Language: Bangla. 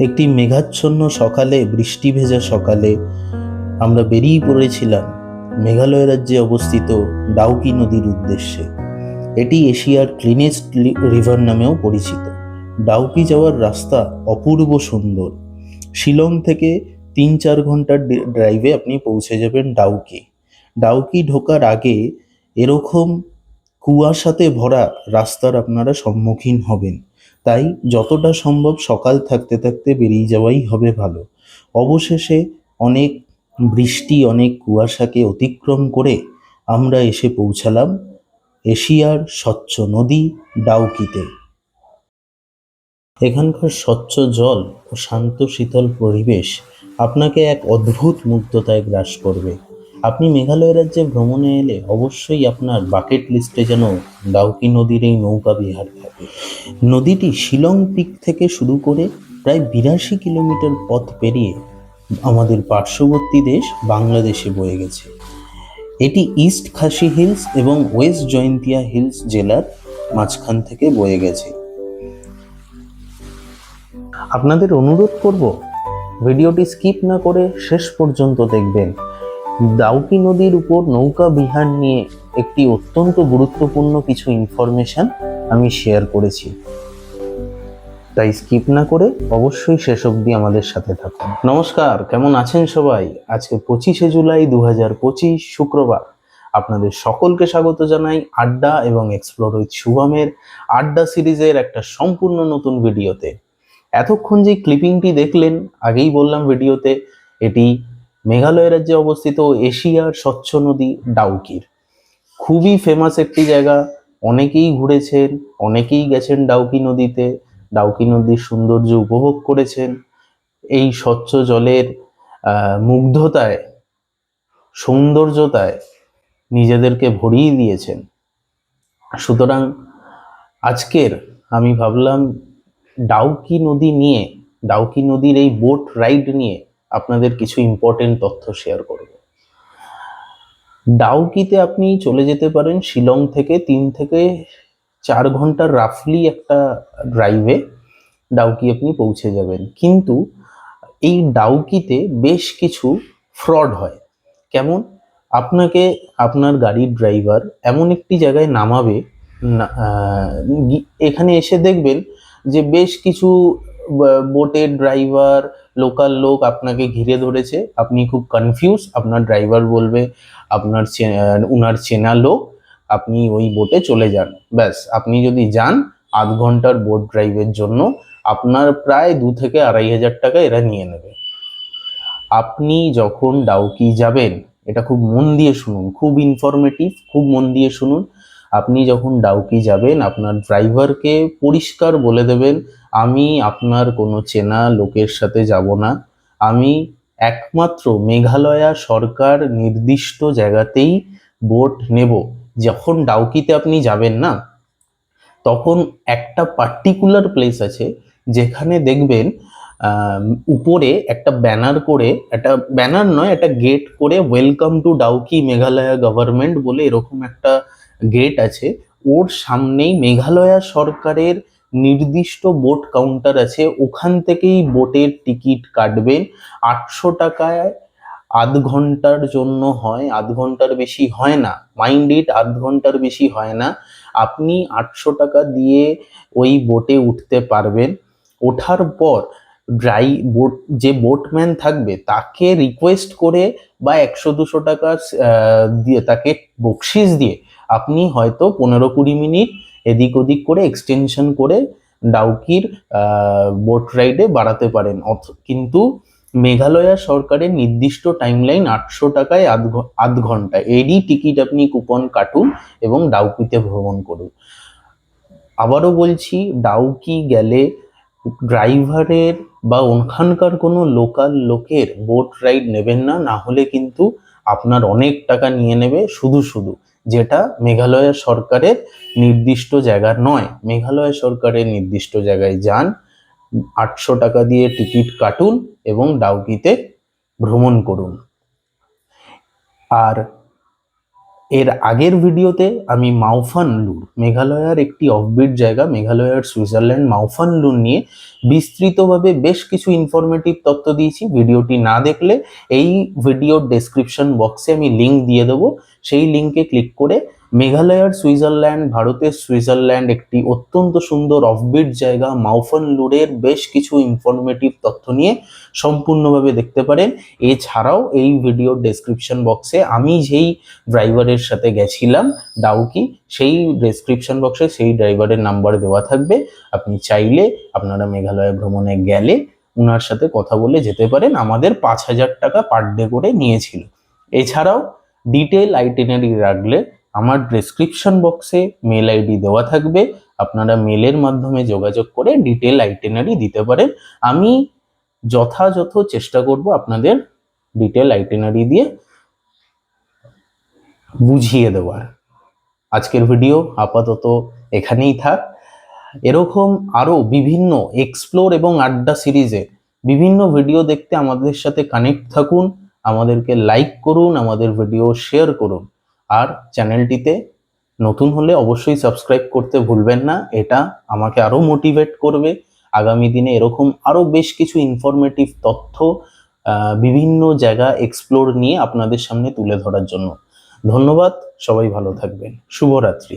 একটি মেঘাচ্ছন্ন সকালে, বৃষ্টি ভেজা সকালে আমরা বেরিয়ে পড়েছিলাম মেঘালয় রাজ্যে অবস্থিত ডাউকি নদীর উদ্দেশ্যে। এটি এশিয়ার ক্লিনেস্ট রিভার নামেও পরিচিত। ডাউকি যাওয়ার রাস্তা অপূর্ব সুন্দর। শিলং থেকে তিন চার ঘণ্টার ড্রাইভে আপনি পৌঁছে যাবেন ডাউকি। ডাউকি ঢোকার আগে এরকম কুয়াশাতে ভরা রাস্তার আপনারা সম্মুখীন হবেন। তাই যতটা সম্ভব সকাল থাকতে থাকতে বেরিয়ে যাওয়াই হবে ভালো। অবশেষে অনেক বৃষ্টি, অনেক কুয়াশাকে অতিক্রম করে আমরা এসে পৌঁছালাম এশিয়ার স্বচ্ছ নদী ডাউকিতে। এখানকার স্বচ্ছ জল ও শান্ত শীতল পরিবেশ আপনাকে এক অদ্ভুত মুগ্ধতায় গ্রাস করবে। আপনি মেঘালয় রাজ্যে ভ্রমণে এলে অবশ্যই আপনার বাকেট লিস্টে যেন ডাউকি নদীর এই নৌকা বিহার থাকে। নদীটি শিলং পিক থেকে শুরু করে প্রায় বিরাশি কিলোমিটার পথ পেরিয়ে আমাদের পার্শ্ববর্তী দেশ বাংলাদেশে বয়ে গেছে। এটি ইস্ট খাসি হিলস এবং ওয়েস্ট জয়ন্তিয়া হিলস জেলার মাঝখান থেকে বয়ে গেছে। আপনাদের অনুরোধ করব, ভিডিওটি স্কিপ না করে শেষ পর্যন্ত দেখবেন। দাউকি নদীর উপর নৌকা বিহার নিয়ে একটি অত্যন্ত গুরুত্বপূর্ণ কিছু ইনফরমেশন আমি শেয়ার করেছি। তাই স্কিপ না করে অবশ্যই শেষ অবধি আমাদের সাথে থাকুন। নমস্কার, কেমন আছেন সবাই? আজকে পঁচিশে জুলাই দু পঁচিশ শুক্রবার। আপনাদের সকলকে স্বাগত জানাই আড্ডা এবং এক্সপ্লোর উইথ শুভমের আড্ডা সিরিজের একটা সম্পূর্ণ নতুন ভিডিওতে এতক্ষণ যে ক্লিপিংটি দেখলেন, আগেই বললাম ভিডিওতে এটি মেঘালয় রাজ্যে অবস্থিত এশিয়ার স্বচ্ছ নদী ডাউকির। খুবই ফেমাস একটি জায়গা। অনেকেই ঘুরেছেন, অনেকেই গেছেন ডাউকি নদীতে। ডাউকি নদীর সৌন্দর্য উপভোগ করেছেন। এই স্বচ্ছ জলের মুগ্ধতায়, সৌন্দর্যতায় নিজেদেরকে ভরিয়ে দিয়েছেন। সুতরাং আজকের আমি ভাবলাম, ডাউকি নদী নিয়ে, ডাউকি নদীর এই বোট রাইড নিয়ে আপনাদের কিছু ইম্পর্টেন্ট তথ্য শেয়ার করব। ডাউকিতে আপনি চলে যেতে পারেন শিলং থেকে তিন থেকে চার ঘণ্টার রাফলি একটা ড্রাইভে ডাউকি আপনি পৌঁছে যাবেন। কিন্তু এই ডাউকিতে বেশ কিছু ফ্রড হয়। কেমন? আপনাকে আপনার গাড়ির ড্রাইভার এমন একটি জায়গায় নামাবে এখানে এসে দেখবেন যে বেশ কিছু বোটের ড্রাইভার লোকাল লোক আপনাকে ঘিরে ধরেছে। আপনি খুব কনফিউজ আপনার ড্রাইভার বলবে, আপনার উনার চেনা লোক, আপনি ওই বোটে চলে যান। ব্যাস, আপনি যদি যান আধ ঘণ্টার বোট ড্রাইভের জন্য, আপনার প্রায় দু থেকে আড়াই হাজার টাকা এরা নিয়ে নেবে। আপনি যখন ডাউকি যাবেন, এটা খুব মন দিয়ে শুনুন, খুব ইনফরমেটিভ খুব মন দিয়ে শুনুন। আপনি যখন ডাউকি যাবেন, আপনার ড্রাইভারকে পরিষ্কার বলে দেবেন আমি আপনার কোনো চেনা লোকের সাথে যাব না। আমি একমাত্র মেঘালয়া সরকার নির্দিষ্ট জায়গাতেই বোট নেব। যখন ডাউকিতে আপনি যাবেন না, তখন একটা পার্টিকুলার প্লেস আছে যেখানে দেখবেন উপরে একটা ব্যানার করে, একটা ব্যানার নয়, একটা গেট করে welcome to Dawki Meghalaya government বলে এরকম একটা গেট আছে। ওর সামনেই মেঘালয়া সরকারের নির্দিষ্ট বোট কাউন্টার আছে, ওখান থেকেই বোটের টিকিট কাটবেন আটশো টাকায় আধ ঘণ্টার জন্য হয়, আধ ঘণ্টার বেশি হয় না। মাইন্ড ইট আধ ঘণ্টার বেশি হয় না। আপনি আটশো টাকা দিয়ে ওই বোটে উঠতে পারবেন। ওঠার পর ড্রাই বোট যে বোটম্যান থাকবে, তাকে রিকোয়েস্ট করে বা একশো দুশো টাকা দিয়ে, তাকে বকশিস দিয়ে আপনি হয়তো পনেরো কুড়ি মিনিট এদিক ওদিক করে এক্সটেনশন করে ডাউকির বোট রাইডে বাড়াতে পারেন। কিন্তু মেঘালয়া সরকারের নির্দিষ্ট টাইমলাইন আটশো টাকায় আধ আধ ঘণ্টা। এরই টিকিট আপনি কুপন কাটুন এবং ডাউকিতে ভ্রমণ করুন। আবারও বলছি, ডাউকি গেলে ড্রাইভারের বা ওখানকার কোনো লোকাল লোকের বোট রাইড নেবেন না না হলে কিন্তু আপনার অনেক টাকা নিয়ে নেবে শুধু শুধু। যেটা মেঘালয় সরকারের নির্দিষ্ট জায়গা নয়। মেঘালয় সরকারের নির্দিষ্ট জায়গায় যান, আটশো টাকা দিয়ে টিকিট কাটুন এবং ডাউকিতে ভ্রমণ করুন। আর এর আগের ভিডিওতে আমি মাউফান লুর মেঘালয়ার একটি অফবিট জায়গা, মেঘালয়ার সুইজারল্যান্ড মাউফান লুর নিয়ে বিস্তৃতভাবে বেশ কিছু ইনফরমেটিভ তথ্য দিয়েছি। ভিডিওটি না দেখলে এই ভিডিওর ডেসক্রিপশন বক্সে আমি লিঙ্ক দিয়ে দেবো। সেই লিংকে ক্লিক করে মেঘালয়ার সুইজারল্যান্ড, ভারতের সুইজারল্যান্ড একটি অত্যন্ত সুন্দর অফবিট জায়গা। মাউফান লুরের বেশ কিছু ইনফরমেটিভ তথ্য নিয়ে সম্পূর্ণভাবে দেখতে পারেন। এছাড়াও এই ভিডিওর ডেসক্রিপশন বক্সে আমি যেই ড্রাইভারের সাথে গেছিলাম, ডাউকি, সেই ডেসক্রিপশন বক্সে সেই ড্রাইভারের নাম্বার দেওয়া থাকবে। আপনি চাইলে আপনারা মেঘালয় ভ্রমণে গেলে ওনার সাথে কথা বলে যেতে পারেন। আমাদের পাঁচ হাজার টাকা পার ডে করে নিয়েছিল। এছাড়াও ডিটেল আইটেনারি রাখলে আমার ডেসক্রিপশন বক্সে মেল আইডি দেওয়া থাকবে। আপনারা মেলের মাধ্যমে যোগাযোগ করে ডিটেল আইটেনারি দিতে পারেন। আমি যথাযথ চেষ্টা করব আপনাদের ডিটেল আইটেনারি দিয়ে বুঝিয়ে দেওয়ার। আজকের ভিডিও আপাতত এখানেই থাক। এরকম আরও বিভিন্ন এক্সপ্লোর এবং আড্ডা সিরিজে বিভিন্ন ভিডিও দেখতে আমাদের সাথে কানেক্ট থাকুন। আমাদেরকে লাইক করুন, আমাদের ভিডিও শেয়ার করুন। আর চ্যানেলটিতে নতুন হলে অবশ্যই সাবস্ক্রাইব করতে ভুলবেন না। এটা আমাকে আরও মোটিভেট করবে। আগামী দিনে এরকম আরও বেশ কিছু ইনফরমেটিভ তথ্য বিভিন্ন জায়গা এক্সপ্লোর নিয়ে আপনাদের সামনে তুলে ধরার জন্য। ধন্যবাদ, সবাই ভালো থাকবেন। শুভরাত্রি।